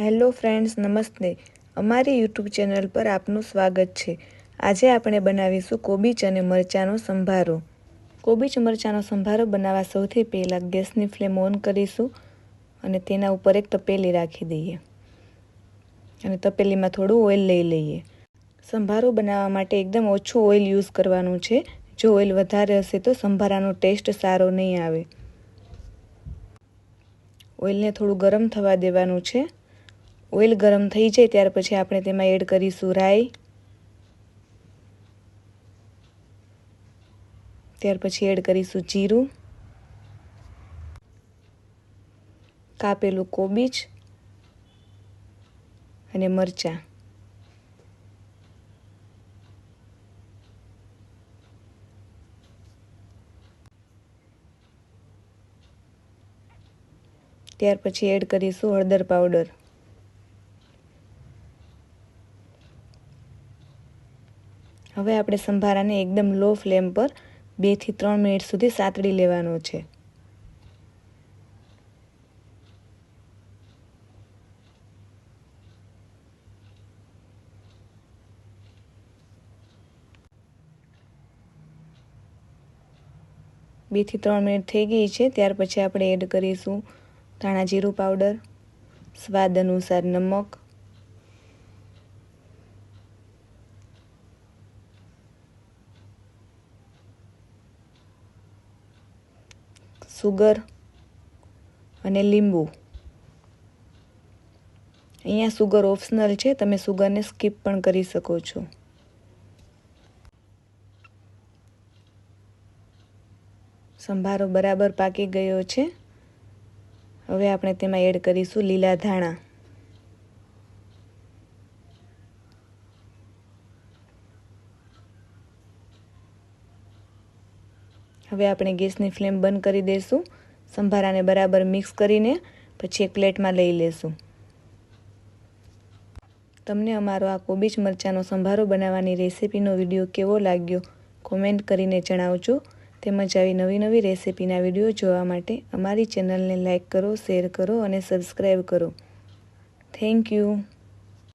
Hello friends, નમસ્તે. અમારી YouTube channel પર આપનું સ્વાગત છે. આજે આપણે બનાવીશું કોબીચ અને મરચાંનો સંભારો. કોબીચ મરચાંનો સંભારો બનાવવા સૌથી પહેલાં ગેસની ફ્લેમ ઓન કરીશું અને તેના ઉપર એક તપેલી રાખી દઈએ. અને તપેલીમાં થોડું ઓઇલ લઈ લઈએ. સંભારો બનાવવા માટે એકદમ ઓછું ઓઇલ યુઝ કરવાનું છે. જો ઓઇલ વધારે હશે તો સંભારાનો ટેસ્ટ સારો નહીં આવે. ઓઇલને થોડું ગરમ થવા દેવાનું છે. ઓઇલ ગરમ થઈ જાય ત્યાર પછી આપણે તેમાં એડ કરીશું રાઈ. ત્યાર પછી એડ કરીશું જીરું. કાપેલું કોબીજ અને મરચાં. ત્યાર પછી એડ કરીશું હળદર પાવડર. હવે આપણે સંભારાને એકદમ લો ફ્લેમ પર બેથી ત્રણ મિનિટ સુધી સાતડી લેવાનો છે. બેથી ત્રણ મિનિટ થઈ ગઈ છે, ત્યાર પછી આપણે એડ કરીશું ધાણા જીરું પાવડર, સ્વાદ અનુસાર નમક સુગર અને લીંબુ. અહીંયા સુગર ઓપ્શનલ છે, તમે સુગરને સ્કીપ પણ કરી શકો છો. સંભારો બરાબર પાકી ગયો છે. હવે આપણે તેમાં એડ કરીશું લીલા ધાણા. હવે આપણે ગેસની ફ્લેમ બંધ કરી દઈશું સંભારાને બરાબર મિક્સ કરીને પછી એક પ્લેટમાં લઈ લેશું. તમને અમારો આ કોબીજ મરચાંનો સંભારો બનાવવાની રેસીપીનો વીડિયો કેવો લાગ્યો કોમેન્ટ કરીને જણાવજો. તેમજ આવી નવી નવી રેસીપીના વીડિયો જોવા માટે અમારી ચેનલને લાઇક કરો, શેર કરો અને સબસ્ક્રાઈબ કરો. Thank you.